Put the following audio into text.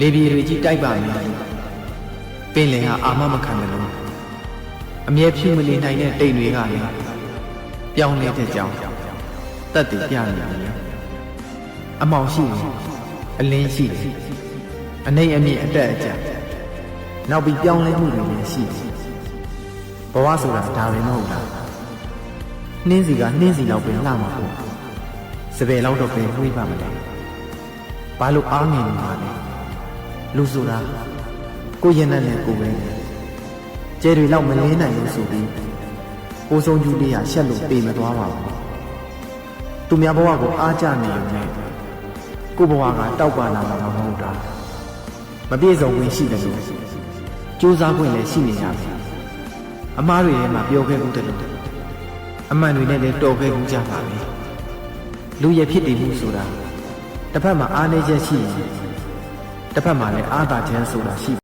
လေပြေတွေကြီးတိုက်ပါမယ်ပင်လယ်ဟာအာမမခံတယ်လို့အမြဲဖြူမနေနိုင်တဲ့တိမ်တွေကလည်းပြောင်းလဲတဲ့ကြောင်တတ်တည်ပြနေတယ်အမောင်ရှိတယ်အလင်းရှိတယ်အနေအမြင့်အတက်အကျနောက်ပြီးပြောင်းလဲမှုတွေလည်းရှိတယ်ဘဝဆိုတာဒါပဲမဟုတ်လားနှင်းစီကနှင်းစီတော့ပဲလှမှာပေါ့စပယ်လောက်တော့ပဲနှွေးပါမတယ်ဘာလို့အားငယ်နေမှာလဲ လူဆိုတာကိုယ်ရင်နဲ့နဲ့ကိုယ်ပဲကျဲတွေလောက်မလင်းနိုင်လို့ဆိုပြီးကိုယ်ဆုံးယူလေးရရှက်လို့ပေမသွားပါဘူးသူများဘဝကိုအားကြနေရုံနဲ့ကိုယ်ဘဝကတောက်ပါလာမှာမဟုတ်တာမပြည့်စုံဝင်ရှိတယ်လို့စူးစမ်းခွင့်လည်းရှိနေရပြီအမားတွေထဲမှာပြောခဲ့ဘူးတယ်လို့အမှန်တွေနဲ့လည်းတော်ခဲ့ဘူးကြပါလေလူရဖြစ်တည်မှုဆိုတာတစ်ဖက်မှာအားနည်းချက်ရှိရင် တစ်ဖက်မှာလည်းအားသာခြင်းဆိုတာရှိ